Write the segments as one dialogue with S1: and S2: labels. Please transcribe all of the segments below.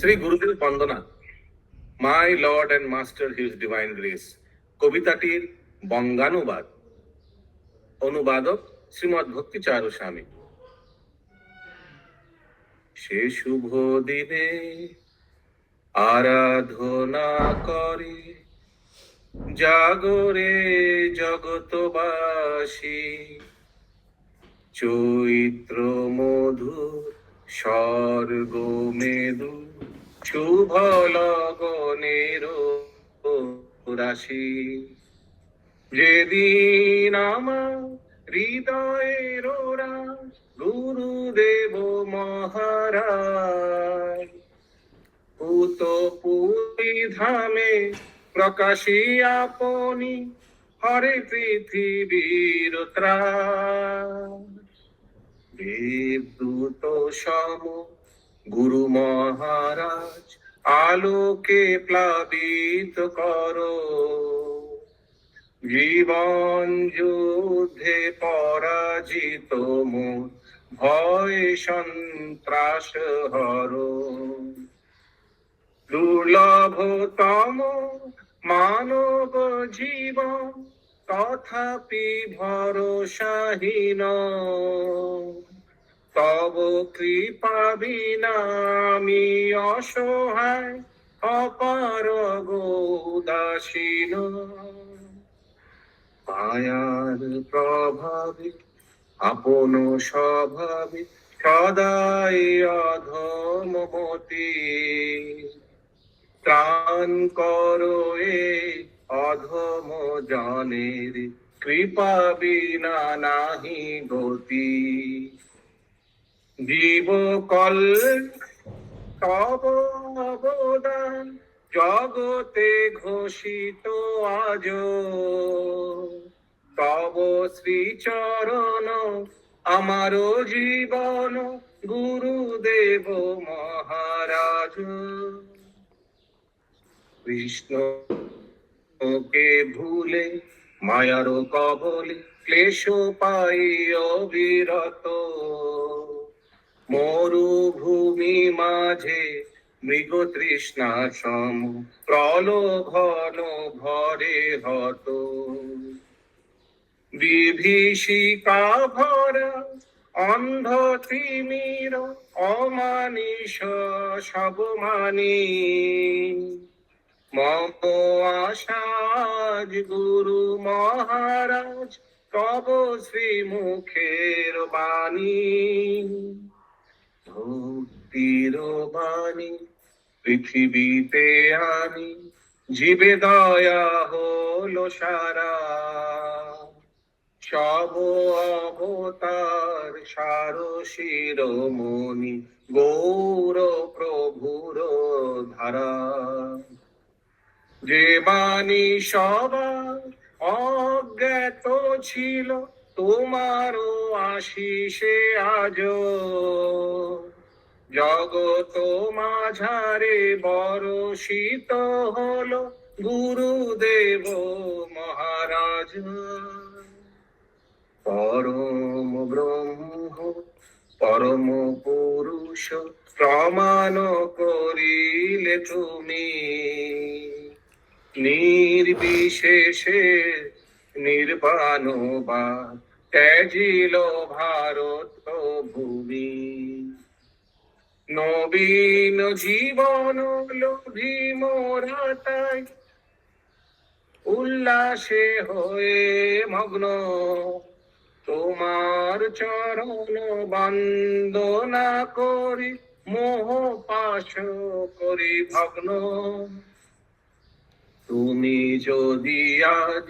S1: Shri Gurudev Bandana my lord and master his divine grace কবিতাটির বঙ্গানুবাদ অনুবাদক শ্রীমৎ ভক্তি চারু স্বামী সে শুভ দিনে আরাধনা করে জাগরে জগতবাসী চৈত্র মধুর স্বর্গ মেদু শুভ লগনের রাশি যেদিন আমার হৃদয়ের গুরুদেব মহারাজ পুত পুরী ধামে প্রকাশী আপনি হরে পৃথিবীর ত্রাণ। দেবদূত সম গুরু মহারাজ, আলোকে প্লাবিত করো। জীবন যুদ্ধে পরাজিত ভয় সন্ত্রাস হর। দুর্লভতম মানব জীবন, তথাপি ভরসাহীন। তব কৃপা বিনা আমি অসহায়, অপার গোদাসীন। মায়ার প্রভাবে, আপন স্বভাবে, সদাই অধমতি ত্রাণ করো এ অধম জনের, কৃপা বিনা নাহি গতি। জীব কল তব অবদান জগতে ঘোষিত আজ তব শ্রীচরণ আমার জীবন গুরুদেব মহারাজ। কৃষ্ণ কে ভুলে মায়ার কবলে ক্লেশ পাই অবিরত। মরুভূমি মাঝে মৃগ তৃষ্ণা সম প্রলোভন ভরে হত। বিভীষিকা ভরা অন্ধ তিমির অমানিস সব মানি। আশাজ গুরু মহারাজ, তব শ্রীমুখের বাণী। পৃথিবীতে আনি, জীবে দয়া হলো সারা। সব অবতার সার শিরোমণি গৌর প্রভুর ধারা। যে বাণী সবার অজ্ঞাত ছিল তোমারও আশিসে আজ জগত মাঝারে বড় শীত হলো গুরুদেব মহারাজ। পরম ব্রহ্ম, পরম পুরুষ প্রমাণ করিলে তুমি। নির্বিশেষে নির্বাণবা, ত্যাজিল ভারত ভূমি নবীন জীবন লোভী মোরা তাই উল্লাসে হয়ে মগ্ন। তোমার চরণ বন্দনা করি, মোহ পাশ করি ভগ্ন। তুমি যদি আজ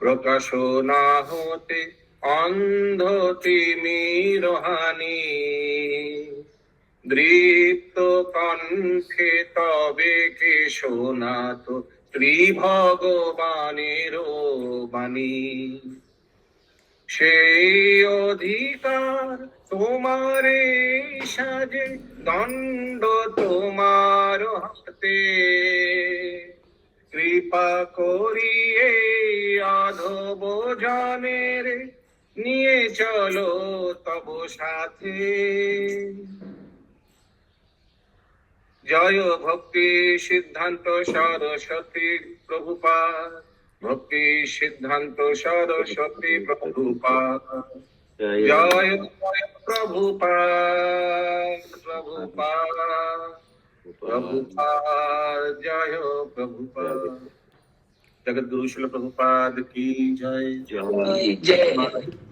S1: প্রকাশ না হতে অন্ধ তিমির হানি দৃপ্ত কণ্ঠে তবে কে শোনাত ত্রিভগবানের বাণী। সেই অধিকার তোমারে সাজে, দণ্ড তোমার হাতে। কৃপা করিয়ে আধো বোঝানের নিয়ে চলো তব সাথে। জয় ভক্তি সিদ্ধান্ত সরস্বতী প্রভুপা ভক্তি সিদ্ধান্ত সরস্বতী প্রভুপা
S2: জয়
S1: প্রভুপা প্রভুপা প্রভুপা জয় প্রভুপা जगत गुरु शिल प्रभुपाद की जय।
S2: जय
S3: जय।